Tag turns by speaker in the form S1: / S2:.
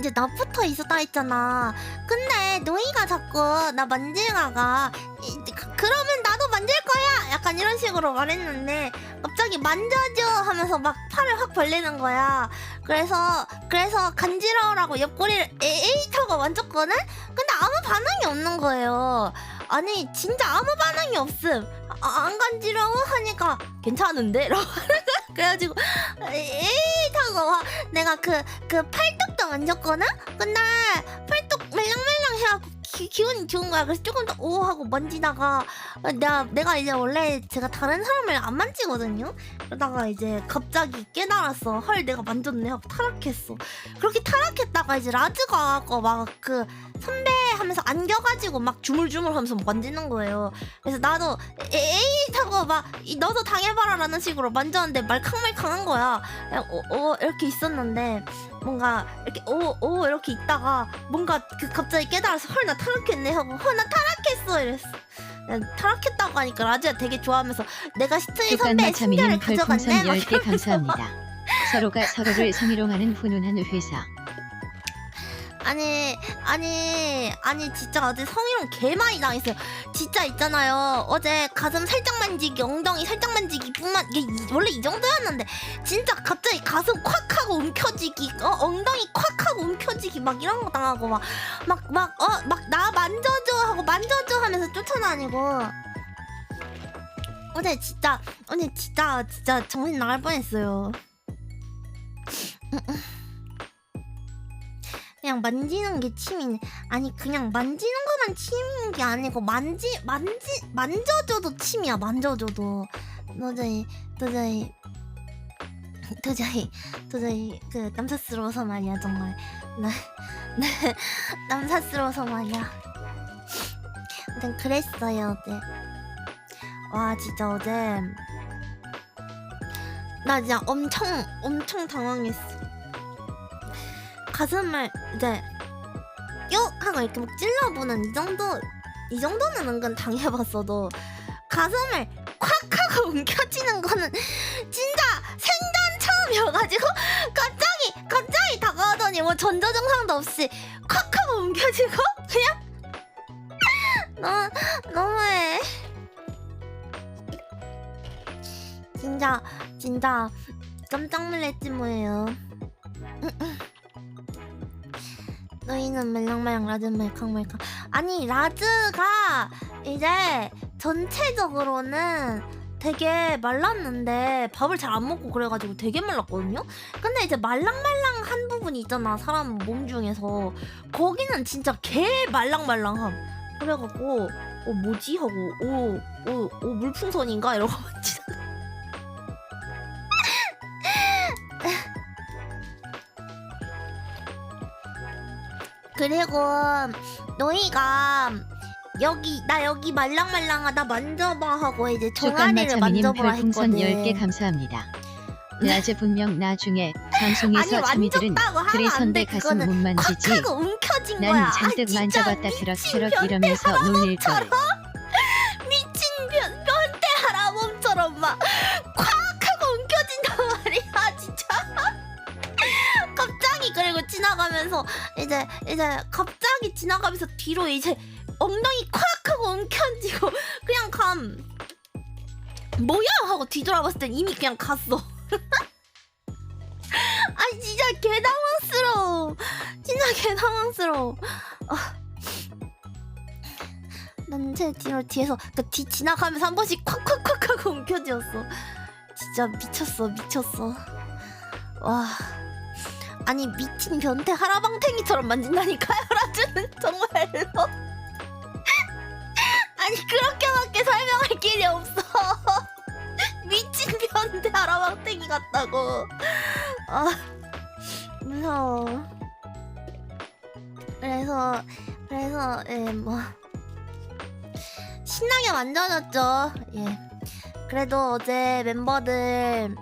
S1: 이제 나 붙어 있었다 했잖아. 근데 노이가 자꾸 나 만질가가 이- 그- 그러면 나도 만질 거야. 약간 이런 식으로 말했는데 갑자기 만져줘 하면서 막 팔을 확 벌리는 거야. 그래서 그래서 간지러우라고 옆구리를 에이 타고 만졌거든. 근데 아무 반응이 없는 거예요. 아니 진짜 아무 반응이 없음. 아, 안 간지러워 하니까 괜찮은데? 라고 그래가지고 에이 타고 와. 내가 그 그 팔뚝도 만졌거든? 근데 팔뚝 말랑말랑 해갖고 기, 기분이 좋은 거야. 그래서 조금 더 오 하고 만지다가 내가 내가 이제 원래 제가 다른 사람을 안 만지거든요. 그러다가 이제 갑자기 깨달았어. 헐 내가 만졌네 하고 타락했어. 그렇게 타락했다가 이제 라즈가 막그 선배 하면서 안겨가지고 막 주물주물 하면서 만지는 거예요. 그래서 나도 에이 타고 막 이- 너도 당해봐라 라는 식으로 만졌는데 말캉말캉한 거야. 어, 어 이렇게 있었는데 뭔가 이렇게 오 오 이렇게 있다가 뭔가 그 갑자기 깨달아서 헐 나 타락했네 하고 헐 나 타락했어 이랬어. 타락했다고 하니까 라즈가 되게 좋아하면서 내가 스트리 선배의 신결을
S2: 뚜깐마차미님 별풍선
S1: 가져갔네. 막
S2: 10개 감사합니다. 서로가 서로를 성희롱하는 훈훈한 회사.
S1: 아니 아니 아니 진짜 어제 성희롱 개 많이 당했어요. 진짜 있잖아요. 어제 가슴 살짝 만지기, 엉덩이 살짝 만지기 뿐만 이게 이- 원래 이 정도였는데 진짜 갑자기 가슴 콱 하고 움켜쥐기, 어, 엉덩이 콱 하고 움켜쥐기 막 이런 거 당하고 막 막 막 어 막 나 만져줘 하고 만져줘 하면서 쫓아다니고 어제 진짜 어제 진짜 진짜 정신 나갈 뻔했어요. 그냥 만지는 게 취미네. 아니 그냥 만지는 것만 취미인 게 아니고 만지 만지 만져줘도 취미야. 만져줘도 도저히 도저히 도저히 도저히 그 남사스러워서 말이야 정말. 네, 네 남사스러워서 말이야. 아무튼 그랬어요 어제. 와 진짜 어제 나 진짜 엄청 엄청 당황했어. 가슴을 이제 요 하고 이렇게 막 찔러보는 이 정도 이 정도는 은근 당해봤어도 가슴을 콱 하고 움켜쥐는 거는 진짜 생전 처음이어가지고 갑자기 갑자기 다가오더니 뭐 전조 증상도 없이 콱 하고 움켜쥐고 그냥 너무 너무해 진짜 진짜 깜짝 놀랐지 뭐예요. 너희는 말랑말랑 라즈 말캉말캉. 아니 라즈가 이제 전체적으로는 되게 말랐는데 밥을 잘 안 먹고 그래가지고 되게 말랐거든요? 근데 이제 말랑말랑한 부분이 있잖아 사람 몸 중에서. 거기는 진짜 개 말랑말랑함. 그래갖고 어 뭐지? 하고 오 오오 오, 물풍선인가? 이러고 만지 그리고 너희가 여기 나 여기 말랑말랑하다 만져봐 하고 이제 종아리를
S2: 쭈깐마차미님
S1: 만져보라
S2: 별풍선
S1: 했거든.
S2: 10개 감사합니다. 라제 분명 나중에 방송에서
S1: 만졌다고 하면
S2: 그래
S1: 안
S2: 선배
S1: 돼.
S2: 가슴
S1: 그거는
S2: 못 만지지.
S1: 콱 하고 움켜진 거야.
S2: 난
S1: 아,
S2: 잔뜩
S1: 진짜
S2: 만져봤다
S1: 미친
S2: 그럭저럭
S1: 변태
S2: 이러면서 놀릴 걸.
S1: 할아범처럼 지나가면서 이제 이제 갑자기 지나가면서 뒤로 이제 엉덩이 콱 하고 움켜쥐고 그냥 감. 뭐야? 하고 뒤돌아봤을 땐 이미 그냥 갔어. 아니 진짜 개 당황스러워. 진짜 개 당황스러워. 아. 난제 뒤로 뒤에서 그뒤 지나가면서 한 번씩 콱콱콱 하고 움켜쥐었어. 진짜 미쳤어 미쳤어. 와 아니 미친 변태 하라방탱이처럼 만진다니까요 라즈는. 정말로. 아니 그렇게밖에 설명할 길이 없어. 미친 변태 하라방탱이 같다고. 아 무서워. 그래서 그래서 예뭐. 신나게 만져줬죠. 예. 그래도 어제 멤버들